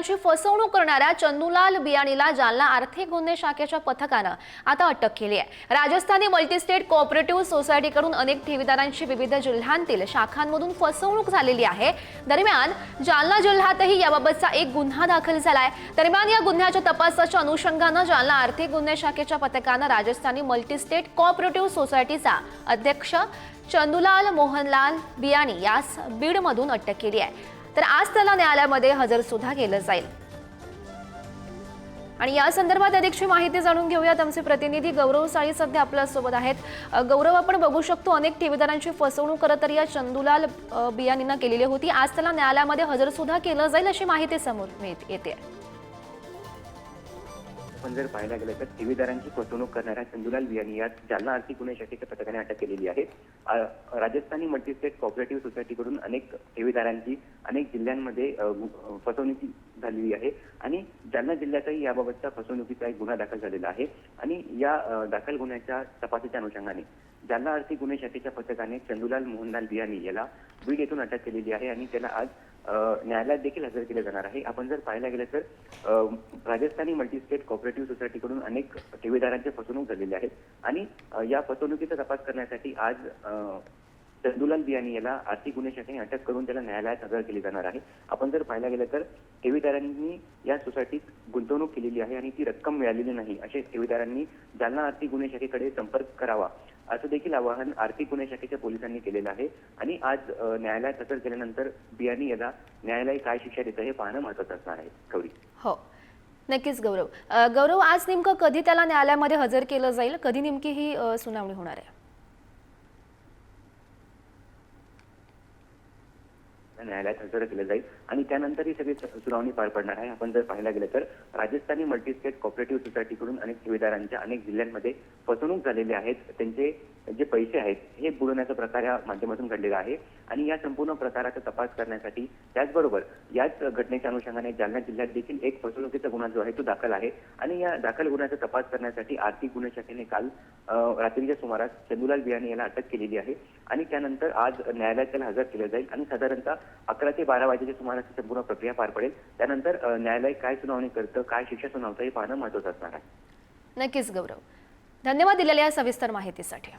ठेवीदारांची फसवणूक करणाऱ्या चंदूलाल बियाणीला जालना आर्थिक गुन्हे शाखेच्या पथकानं आता अटक केली आहे. राजस्थानी मल्टीस्टेट कोऑपरेटिव्ह सोसायटीकडून अनेक ठेवीदारांची विविध जिल्ह्यांतील शाखांमधून फसवणूक झालेली आहे. दरम्यान जालना जिल्ह्यातही याबाबतचा एक गुन्हा दाखल झालाय. दरम्यान या गुन्ह्याच्या तपासाच्या अनुषंगानं जालना आर्थिक गुन्हे शाखेच्या पथकानं राजस्थानी मल्टीस्टेट कोऑपरेटिव्ह सोसायटीचा अध्यक्ष चंदुलाल मोहनलाल बियाणी यास बीडमधून अटक केली आहे. तर आज त्याला न्यायालयामध्ये हजर सुद्धा केलं जाईल. आणि या संदर्भात अधिकची माहिती जाणून घेऊयात. आमचे प्रतिनिधी गौरव साळी सध्या आपल्यासोबत आहेत गौरव आपण बघू शकतो अनेक ठेवीदारांची फसवणूक करत तर या चंदुलाल बियानीनं केलेली होती. आज त्याला न्यायालयामध्ये हजर सुद्धा केलं जाईल अशी माहिती समोर मिळत- येते. आपण जर पाहायला गेलं तर ठेवीदारांची फसवणूक करणाऱ्या चंदुलाल बियाणी यात जालना आर्थिक गुन्हे शाखेच्या पथकाने अटक केलेली आहे. राजस्थानी मल्टीस्टेट कॉपरेटिव्ह सोसायटीकडून अनेक ठेवीदारांची अनेक जिल्ह्यांमध्ये फसवणूक फसवणुकी झालेली आहे. जालना जिल्ह्यातही याबाबतचा फसवणुकीचा एक गुन्हा दाखल झालेला आहे. आणि या दाखल गुन्ह्याच्या तपासाच्या अनुषंगाने जालना आर्थिक गुन्हे शाखेच्या पथकाने चंदुलाल मोहनलाल बियानी याला बीड येथून अटक केलेली आहे आणि त्याला आज न्यायालयात देखील हजर केले जाणार आहे. आपण जर पाहायला गेलं तर राजस्थानी मल्टीस्टेट कॉपरेटिव्ह सोसायटीकडून अनेक ठेवीदारांची फसवणूक झालेली आहे. आणि या फसवणुकीचा तपास करण्यासाठी आज चंदुलाल बियाणी याला आर्थिक गुन्हे शाखेने अटक करून त्याला न्यायालयात हजर केले जाणार आहे. आपण जर पाहायला गेलं तर ठेवीदारांनी या सोसायटीत गुंतवणूक केलेली आहे आणि ती रक्कम मिळालेली नाही असे ठेवीदारांनी जालना आर्थिक गुन्हे शाखेकडे संपर्क करावा असं देखील आवाहन आर्थिक गुन्हे शाखेच्या पोलिसांनी केलेलं आहे. आणि आज न्यायालयात हजर केल्यानंतर बियाणी याला न्यायालय काय शिक्षा देतं हे पाहणं महत्वाचं असणार आहे. गौरी. हो. नक्कीच गौरव. गौरव आज नेमकं कधी त्याला न्यायालयामध्ये हजर केलं जाईल? कधी नेमकी ही सुनावणी होणार आहे? न्यायालयात हजर केलं जाईल. आणि त्यानंतर ही सगळी सुनावणी पार पडणार आहे. आपण जर पाहायला गेलं तर राजस्थानी मल्टीस्टेट कॉपरेटिव्ह सोसायटीकडून अनेक ठेवीदारांच्या अनेक जिल्ह्यांमध्ये फसवणूक झालेली आहेत. त्यांचे जे पैसे आहेत हे बुडवण्याचा प्रकार या माध्यमातून घडलेला आहे. आणि या संपूर्ण प्रकाराचा तपास करण्यासाठी त्याचबरोबर याच घटनेच्या अनुषंगाने जालना जिल्ह्यात देखील एक फसवणुकीचा गुन्हा जो आहे तो दाखल आहे. आणि या दाखल गुन्ह्याचा तपास करण्यासाठी आर्थिक गुन्हे शाखेने काल रात्रीच्या सुमारास चंदुलाल बियाणे याला अटक केलेली आहे. आणि त्यानंतर आज न्यायालयात त्याला हजर केलं जाईल. आणि साधारणतः अकरा ते बारा वाजेच्या सुमारास ही संपूर्ण प्रक्रिया पार पडेल. त्यानंतर न्यायालय काय सुनावणी करतं काय शिक्षा सुनावतं हे पाहणं महत्वाचं असणार आहे. नक्कीच गौरव. धन्यवाद दिलेल्या या सविस्तर माहितीसाठी.